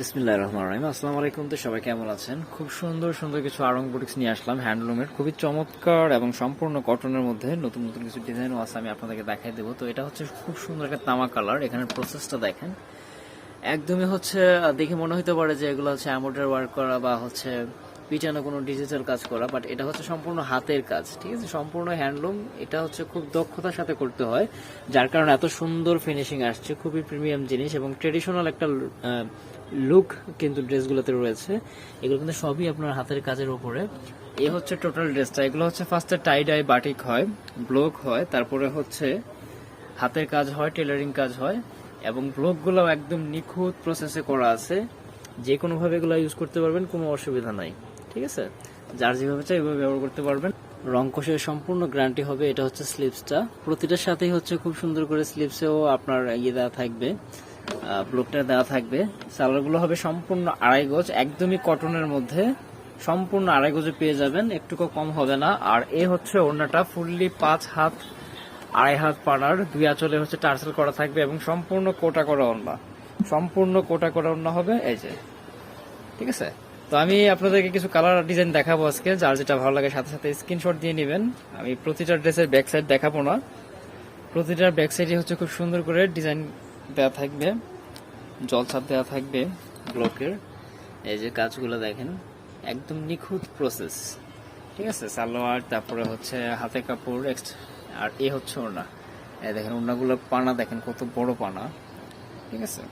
বিসমিল্লাহ রহমান রহিম। আসসালামু আলাইকুম, তো সবাই কেমন আছেন? খুব সুন্দর সুন্দর কিছু আরং বুটিক্স নিয়ে আসলাম হ্যান্ডলুমের খুবই চমৎকার এবং সম্পূর্ণ কটনের মধ্যে নতুন নতুন কিছু ডিজাইনও আছে, আমি আপনাদেরকে দেখাই দেবো। তো এটা হচ্ছে খুব সুন্দর একটা তামা কালার এখানে প্রসেসটা দেখেন। একদমই হচ্ছে দেখে মনে হতে পারে যে এগুলো হচ্ছে অ্যামোডার ওয়ার্ক করা বা হচ্ছে পিটানো কোনো ডিজিটাল কাজ করা বাট এটা হচ্ছে সম্পূর্ণ হাতের কাজ, ঠিক আছে? সম্পূর্ণ হ্যান্ডলুম এটা হচ্ছে খুব দক্ষতার সাথে করতে হয়, যার কারণে এত সুন্দর ফিনিশিং আসছে, খুবই প্রিমিয়াম জিনিস এবং ট্রেডিশনাল একটা লুক কিন্তু ড্রেসগুলোতে রয়েছে। এগুলো কিন্তু সবই আপনার হাতের কাজের উপরে। এ হচ্ছে টোটাল ড্রেসটা। এগুলো হচ্ছে ফার্স্টে টাই ডাই বাটিক হয় ব্লক হয়, তারপরে হচ্ছে হাতের কাজ হয় টেলারিং কাজ হয়, এবং ব্লকগুলো একদম নিখুঁত প্রসেসে করা আছে। যে কোনোভাবে এগুলো ইউজ করতে পারবেন, কোনো অসুবিধা নাই। ঠিক আছে? যার যেভাবে চাই ওইভাবে ব্যবহার করতে পারবেন। রং কোষের সম্পূর্ণ গ্যারান্টি হবে, এটা হচ্ছে স্লিপসটা প্রতিটার সাথেই হচ্ছে খুব সুন্দর করে স্লিপসেও আপনার ইয়ে দেওয়া থাকবে। ব্লকটা দেওয়া থাকবে। সালোয়ারগুলো হবে সম্পূর্ণ আড়াই গজ, একদমই কটনের মধ্যে। সম্পূর্ণ আড়াই গজে পেয়ে যাবেন, একটুকু কম হবে না। আর এ হচ্ছে ওড়নাটা ফুললি পাঁচ হাত, আড়াই হাত পাড়ার। দুই আঁচলে হচ্ছে টার্সেল করা থাকবে এবং সম্পূর্ণ কোটা করা ওড়না। সম্পূর্ণ কোটা করা ওড়না হবে, এই যে। ঠিক আছে? তো আমি আপনাদেরকে কিছু কালার ডিজাইন দেখাবো আজকে। যার যেটা ভালো লাগে সাথে সাথে স্ক্রিনশট দিয়ে নেবেন। আমি প্রতিটা ড্রেসের ব্যাক সাইড দেখাবো না। প্রতিটার ব্যাক সাইডে হচ্ছে খুব সুন্দর করে ডিজাইন দেওয়া থাকবে। জলছাপ দেওয়া থাকবে ব্লকের। এই যে কাজগুলো দেখেন, একদম নিখুঁত প্রসেস ঠিক আছে, সালোয়ার, তারপরে হচ্ছে হাতে কাপড় আর এ হচ্ছে ওড়না। দেখেন, ওড়নাগুলো পানা দেখেন, কত বড় পানা। ঠিক আছে?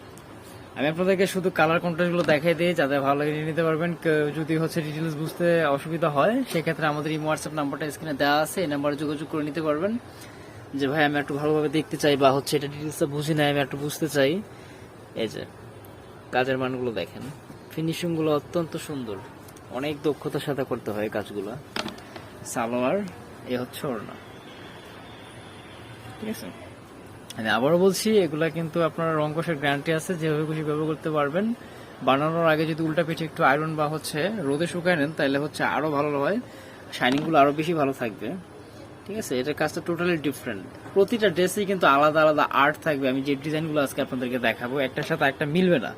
আমি আপনাদেরকে শুধু কালার কন্ট্রাস্টগুলো দেখাই দিই, যাতে ভালো লাগে নিয়ে নিতে পারবেন। যদি হচ্ছে ডিটেলস বুঝতে অসুবিধা হয়, সেক্ষেত্রে আমাদের এই হোয়াটসঅ্যাপ নাম্বারটা স্ক্রিনে দেওয়া আছে, এই নাম্বারে যোগাযোগ করে নিতে পারবেন। যে ভাই, আমি একটু ভালোভাবে দেখতে চাই, বা হচ্ছে এটা ডিটেলসটা বুঝি না আমি একটু বুঝতে চাই। এই যে, কাজের মানগুলো দেখেন। ফিনিশিংগুলো অত্যন্ত সুন্দর। অনেক দক্ষতার সাথে করতে হয় কাজগুলো। সালোয়ার, এ হচ্ছে ওড়না। ঠিক আছে? আমি আবারও বলছি, এগুলা কিন্তু আপনার রঙ্কসের গ্যারান্টি আছে। যেভাবে খুশি ব্যবহার করতে পারবেন। বানানোর আগে যদি উল্টা পিঠে একটু আয়রন বা হচ্ছে রোদে শুকায় নেন, তাহলে হচ্ছে আরও ভালো হয়। শাইনিংগুলো আরও বেশি ভালো থাকবে। ঠিক আছে? এটার কাজটা টোটালি ডিফারেন্ট প্রতিটা ড্রেসেই কিন্তু আলাদা আলাদা আর্ট থাকবে। আমি যে ডিজাইনগুলো আজকে আপনাদেরকে দেখাবো, একটার সাথে একটা মিলবে না।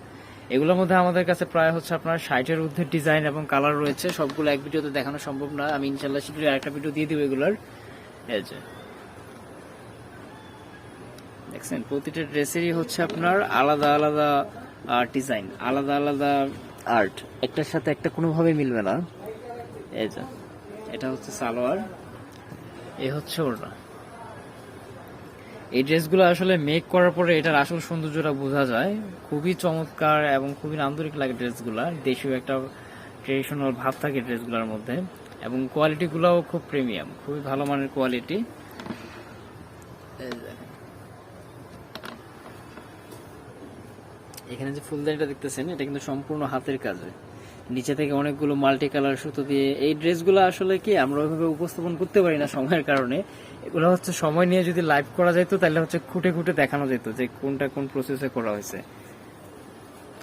এগুলোর মধ্যে আমাদের কাছে প্রায় হচ্ছে আপনার ষাটের ঊর্ধ্বে ডিজাইন এবং কালার রয়েছে। সবগুলো এক ভিডিওতে দেখানো সম্ভব না। আমি ইনশাল্লাহ শীঘ্রই আরেকটা ভিডিও দিয়ে দিব এগুলোর। এই যে। দেখছেন, প্রতিটা ড্রেসেরই হচ্ছে আপনার আলাদা আলাদা ডিজাইন আলাদা আলাদা আর্ট একটার সাথে একটা কোনোভাবে মিলবে না। এই যে। এটা হচ্ছে সালোয়ার। এ হচ্ছে ওড়না। এই ড্রেসগুলো আসলে মেক করার পরে এটার আসল সৌন্দর্যটা বোঝা যায়। খুবই চমৎকার এবং খুবই নান্দনিক লাগে ড্রেসগুলা। দেশীয় একটা ট্রেডিশনাল ভাব থাকে ড্রেসগুলোর মধ্যে। এবং কোয়ালিটিগুলোও খুব প্রিমিয়াম, খুবই ভালো মানের কোয়ালিটি। এখানে যে ফুলদানিটা দেখতেছেন, এটা কিন্তু সম্পূর্ণ হাতের কাজে। নিচে থেকে অনেকগুলো মাল্টি কালার সুতো দিয়ে। এই ড্রেসগুলো আসলে কি আমরা ওইভাবে উপস্থাপন করতে পারি না সময়ের কারণে? এগুলো হচ্ছে সময় নিয়ে যদি লাইভ করা যেত তাহলে হচ্ছে খুঁটে খুঁটে দেখানো যেত যে কোনটা কোন প্রসেসে করা হয়েছে।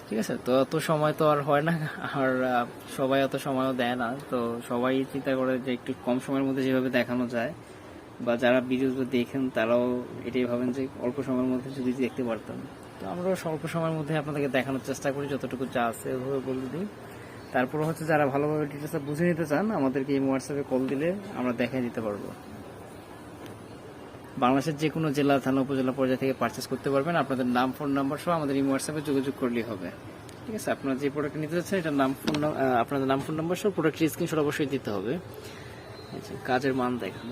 ঠিক আছে? তো অত সময় তো আর হয় না। আর সবাই অত সময়ও দেয় না। তো সবাই চিন্তা করে যে একটু কম সময়ের মধ্যে যেভাবে দেখানো যায়। বা যারা ভিডিও দেখেন, তারাও এটাই ভাবেন যে অল্প সময়ের মধ্যে যদি দেখতে পারতাম তো আমরা স্বল্প সময়ের মধ্যে আপনাদেরকে দেখানোর চেষ্টা করি, যতটুকু যা আছে ওভাবে বলে দিই। তারপর হচ্ছে যারা ভালোভাবে ডিটেলসটা বুঝে নিতে চান আমাদেরকে এই হোয়াটসঅ্যাপে কল দিলে আমরা দেখাই দিতে পারব। বাংলাদেশের যে কোনো জেলা থানা উপজেলা পর্যায়ে থেকে পারচেস করতে পারবেন। আপনাদের নাম ফোন নাম্বার সহ আমাদের এই হোয়াটসঅ্যাপে যোগাযোগ করলেই হবে। ঠিক আছে? আপনারা যে প্রোডাক্ট নিতে চাচ্ছেন এটার নাম ফোন আপনাদের নাম ফোন নাম্বার সহ প্রোডাক্টের স্ক্রিনশট অবশ্যই দিতে হবে। আচ্ছা, কাজের মান দেখুন।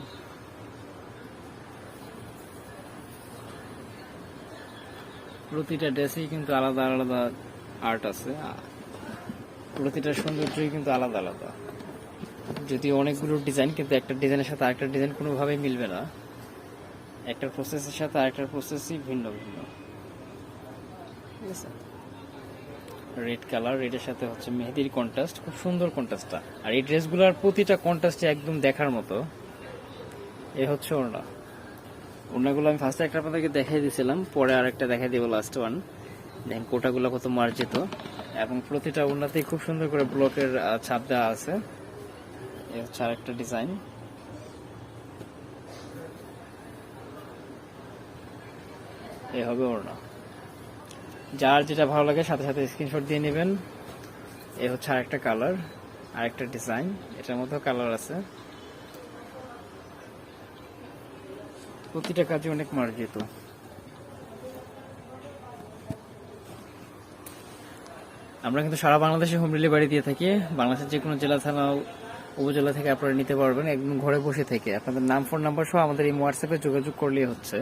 প্রতিটা ড্রেসেই কিন্তু আলাদা আলাদা আর্ট আছে। প্রতিটা সৌন্দর্যই কিন্তু আলাদা আলাদা। যদি অনেকগুলো ডিজাইন কিন্তু একটা ডিজাইনের সাথে আরেকটা ডিজাইন কোনোভাবেই মিলবে না। একটা প্রসেসের সাথে আরেকটা প্রসেসই ভিন্ন ভিন্ন। রেড কালার রেডের সাথে হচ্ছে মেহেদির কন্ট্রাস্ট খুব সুন্দর কন্ট্রাস্টটা আর এই ড্রেসগুলোর প্রতিটা কন্ট্রাস্টে একদম দেখার মতো। এ হচ্ছে ওড়না। ওড়নাগুলো আমি ফার্স্টে একটা আপনাদেরকে দেখাই দিয়েছিলাম, পরে আরেকটা দেখাই দিব লাস্ট ওয়ান দেখেন কোটাগুলো কত মার্জিত। এবং প্রতিটা উন্নতি খুব সুন্দর করে ব্লকের ছাপ দেওয়া আছে। এ হচ্ছে আরেকটা ডিজাইন। এ হবে ওড়না। যার যেটা ভালো লাগে সাথে সাথে স্ক্রিনশট দিয়ে নেবেন। এ হচ্ছে আরেকটা কালার, আরেকটা ডিজাইন। এটার মধ্যেও কালার আছে। প্রতিটা কাজে অনেক মার্জিত। আমরা কিন্তু সারা বাংলাদেশে হোম ডেলিভারি দিয়ে থাকি। বাংলাদেশের যে কোনো জেলা, থানা উপজেলা থেকে আপনারা নিতে পারবেন। একদম ঘরে বসে থেকে। আপনাদের নাম ফোন নাম্বার সহ আমাদের এই হোয়াটসঅ্যাপে যোগাযোগ করলেই হচ্ছে।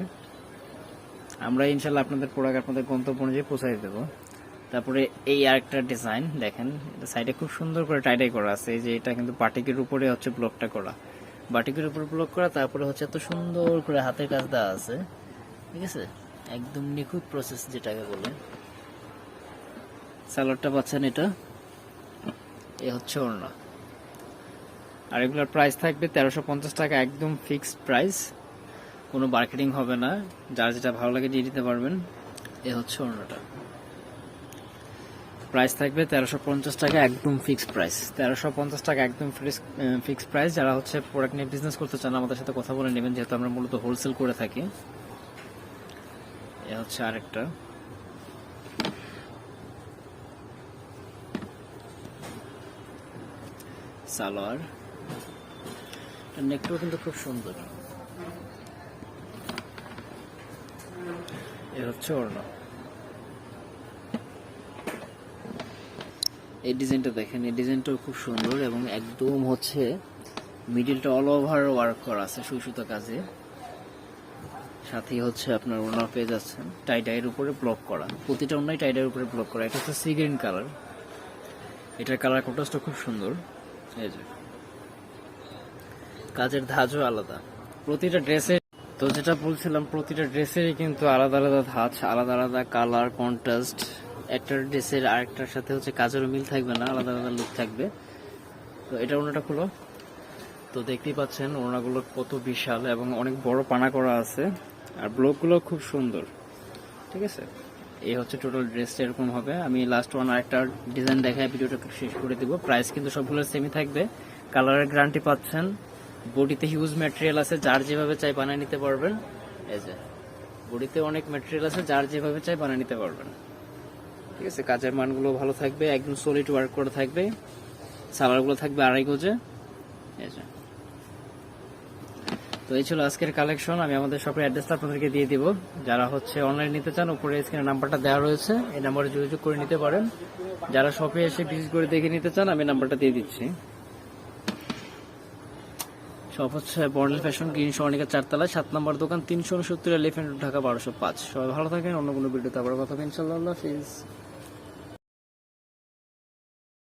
আমরা ইনশাল্লাহ আপনাদের প্রোডাক্ট আপনাদের গন্তব্য অনুযায়ী পৌঁছাই দেবো। তারপরে এই আরেকটা ডিজাইন দেখেন, এটা সাইডে খুব সুন্দর করে টাইটাই করা আছে। এই যে এটা কিন্তু বাটিকের উপরে হচ্ছে ব্লকটা করা। বাটিকের উপরে ব্লক করা, তারপরে হচ্ছে এত সুন্দর করে হাতের কাজ দেওয়া আছে। ঠিক আছে? একদম নিখুঁত প্রসেস যেটাকে বলে। স্যালাডটা পাচ্ছেন এটা। এ হচ্ছে ওড়না। আর এগুলোর প্রাইস থাকবে তেরোশো পঞ্চাশ টাকা, একদম ফিক্সড প্রাইস কোনো মার্কেটিং হবে না, যার যেটা ভালো লাগে দিয়ে দিতে পারবেন। এ হচ্ছে ওড়নাটা। প্রাইস থাকবে তেরোশো পঞ্চাশ টাকা, একদম ফিক্সড প্রাইস তেরোশো পঞ্চাশ টাকা, একদম ফিক্সড প্রাইস যারা হচ্ছে প্রোডাক্ট নিয়ে বিজনেস করতে চান, আমাদের সাথে কথা বলে নেবেন, যেহেতু আমরা মূলত হোলসেল করে থাকি। এ হচ্ছে আরেকটা। সালোয়ার। নেকটাও কিন্তু খুব সুন্দর। এ হচ্ছে ওড়না। এই ডিজাইনটা দেখেন, এই ডিজাইনটাও খুব সুন্দর এবং একদম হচ্ছে মিডিলটা অল ওভার ওয়ার্ক করা আছে সুই সুতো কাজে। সাথেই হচ্ছে আপনার ওনার পেয়ে যাচ্ছেন। টাইডাইয়ের উপরে ব্লক করা। প্রতিটা ওনাই টাইডাইয়ের উপরে ব্লক করা। এটা হচ্ছে সি গ্রিন কালার এটার কালার কন্ট্রাস্টটা খুব সুন্দর। এই যে কাজের ধাঁচও আলাদা। প্রতিটা ড্রেসের তো যেটা বলছিলাম, প্রতিটা ড্রেসেরই কিন্তু আলাদা আলাদা ধাঁচ, আলাদা আলাদা কালার, কন্ট্রাস্ট। একটা ড্রেসের আরেকটার সাথে হচ্ছে কাজেরও মিল থাকবে না, আলাদা আলাদা লুক থাকবে। তো এটা ওনাটা খুলো। তো দেখতেই পাচ্ছেন ওনাগুলো কত বিশাল এবং অনেক বড় পানা করা আছে। আর ব্লকগুলো খুব সুন্দর। ঠিক আছে? এই হচ্ছে টোটাল ড্রেসটা এরকম হবে। আমি লাস্ট ওয়ান আরেকটা ডিজাইন দেখায়, ভিডিওটা শেষ করে দিব। প্রাইস কিন্তু সবগুলো সেমই থাকবে। কালারের গ্যারান্টি পাচ্ছেন। বডিতে হিউজ ম্যাটেরিয়াল আছে, যার যেভাবে চাই বানিয়ে নিতে পারবেন। এই যে বডিতে অনেক ম্যাটেরিয়াল আছে, যার যেভাবে চাই বানিয়ে নিতে পারবেন। ঠিক আছে, কাজের মানগুলো ভালো থাকবে, একদম সলিড ওয়ার্ক করে থাকবে। সালারগুলো থাকবে আড়াই গজে। এই যে তো এই ছিল আজকের কালেকশন আমি আমাদের শপের অ্যাড্রেসটা আপনাদেরকে দিয়ে দিব। যারা হচ্ছে অনলাইন নিতে চান, উপরে স্ক্রিনে নাম্বারটা দেওয়া রয়েছে। এই নাম্বারে যোগাযোগ করে নিতে পারেন। যারা শপে এসে ভিজিট করে দেখে নিতে চান, আমি নাম্বারটা দিয়ে দিচ্ছি। শপ হচ্ছে বর্ডেল ফ্যাশন গ্রিন সর্ণিকা চারতলা সাত নম্বর দোকান, তিনশো উনসত্তর এলিফেন্ট ঢাকা বারোশো পাঁচ। সবাই ভালো থাকেন, অন্য কোনো ভিডিওতে আবার কথা হবে, ইনশাল্লাহ হাফিজ।